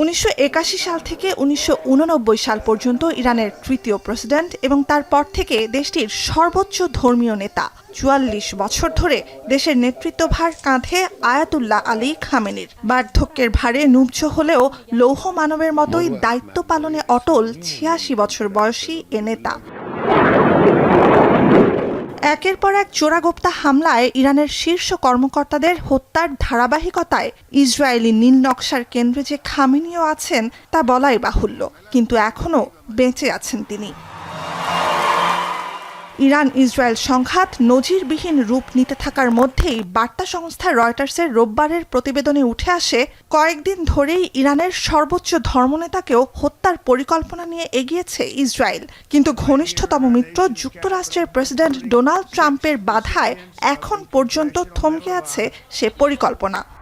উনিশশো একাশি সাল থেকে উনিশশো উননব্বই সাল পর্যন্ত ইরানের তৃতীয় প্রেসিডেন্ট এবং তারপর থেকে দেশটির সর্বোচ্চ ধর্মীয় নেতা। চুয়াল্লিশ বছর ধরে দেশের নেতৃত্বভার কাঁধে আয়াতুল্লাহ আলী খামেনির। বার্ধক্যের ভারে নুবছ হলেও লৌহ মানবের মতোই দায়িত্ব পালনে অটল ছিয়াশি বছর বয়সী এ নেতা। একের পর এক চোরাগোপ্তা হামলায় ইরানের শীর্ষ কর্মকর্তাদের হত্যার ধারাবাহিকতায় ইসরায়েলি নীল নকশার কেন্দ্রে যে খামিনিও আছেন তা বলাই বাহুল্য, কিন্তু এখনও বেঁচে আছেন তিনি। ইরান ইসরায়েল সংঘাত নজিরবিহীন রূপ নিতে থাকার মধ্যেই বার্তা সংস্থা রয়টার্সের রোববারের প্রতিবেদনে উঠে আসে, কয়েকদিন ধরেই ইরানের সর্বোচ্চ ধর্মনেতাকেও হত্যার পরিকল্পনা নিয়ে এগিয়েছে ইসরায়েল। কিন্তু ঘনিষ্ঠতম মিত্র যুক্তরাষ্ট্রের প্রেসিডেন্ট ডোনাল্ড ট্রাম্পের বাধায় এখন পর্যন্ত থমকে আছে সে পরিকল্পনা।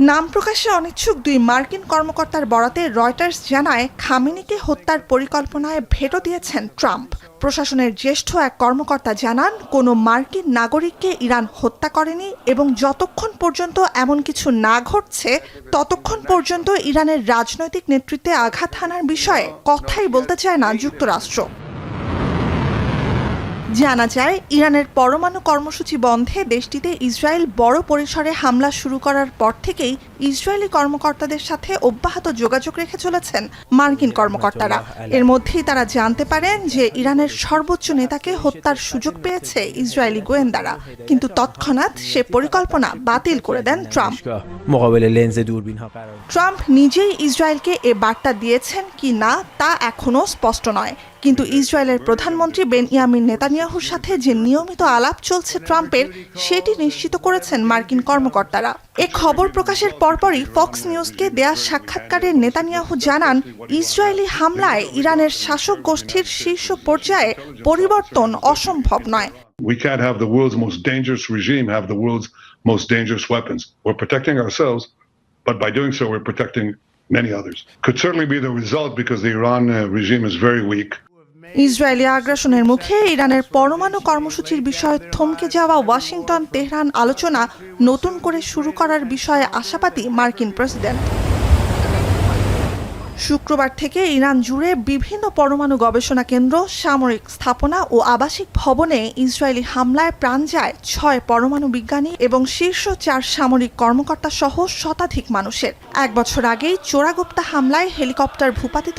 নাম প্রকাশে অনিচ্ছুক দুই মার্কিন কর্মকর্তার বরাতে রয়টার্স জানায় খামেনিকে হত্যার পরিকল্পনায় ভেটো দিয়েছেন ট্রাম্প। প্রশাসনের জ্যেষ্ঠ এক কর্মকর্তা জানান, কোনো মার্কিন নাগরিককে ইরান হত্যা করেনি এবং যতক্ষণ পর্যন্ত এমন কিছু না ঘটছে, ততক্ষণ পর্যন্ত ইরানের রাজনৈতিক নেতৃত্বে আঘাত হানার বিষয়ে কথাই বলতে চায় না যুক্তরাষ্ট্র। জানা যায়, ইরানের পরমাণু কর্মসূচি বন্ধে দেশটিতে ইসরায়েল বড় পরিসরে হামলা শুরু করার পর থেকেই ইসরায়েলি কর্মকর্তাদের সাথে অব্যাহত যোগাযোগ রেখে চলেছেন মার্কিন কর্মকর্তারা। এর মধ্যেই তারা জানতে পারেন যে ইরানের সর্বোচ্চ নেতাকে হত্যার সুযোগ পেয়েছে ইসরায়েলি গোয়েন্দারা। কিন্তু তৎক্ষণাৎ সে পরিকল্পনা বাতিল করে দেন ট্রাম্প। ট্রাম্প নিজেই ইসরায়েলকে এ বার্তা দিয়েছেন কি না তা এখনও স্পষ্ট নয়। কিন্তু ইসরায়েলের প্রধানমন্ত্রী বেনয়ামিন নেতানিয়াহুর সাথে যে নিয়মিত আলাপ চলছে ট্রাম্পের সেটি নিশ্চিত করেছেন মার্কিন কর্মকর্তারা। এ খবর প্রকাশের পরপরই ফক্স নিউজকে দেয়া সাক্ষাৎকারে নেতানিয়াহু জানান ইসরায়েলি হামলায় ইরানের শাসক গোষ্ঠীর শীর্ষ পর্যায়ে পরিবর্তন অসম্ভব নয় We can't have the world's most dangerous regime have the world's most dangerous weapons. We're protecting ourselves, but by doing so, we're protecting many others. Could certainly be the result because the Iran uh, regime is very weak. Israeli আগ্রাসনের মুখে ইরানের পরমাণু কর্মসূচির বিষয়ে থমকে যাওয়া Washington, Tehran আলোচনা নতুন করে শুরু করার বিষয়ে আশাবাদী মার্কিন প্রেসিডেন্ট। শুক্রবার থেকে ইরান জুড়ে বিভিন্ন পরমাণু গবেষণা কেন্দ্র, সামরিক স্থাপনা ও আবাসিক ভবনে ইসরায়েলি হামলায় প্রাণ যায় ছয় পরমাণু বিজ্ঞানী এবং শীর্ষ চার সামরিক কর্মকর্তা সহ শতাধিক মানুষের। এক বছর আগেই চোরাগুপ্তা হামলায় হেলিকপ্টার ভূপাতিত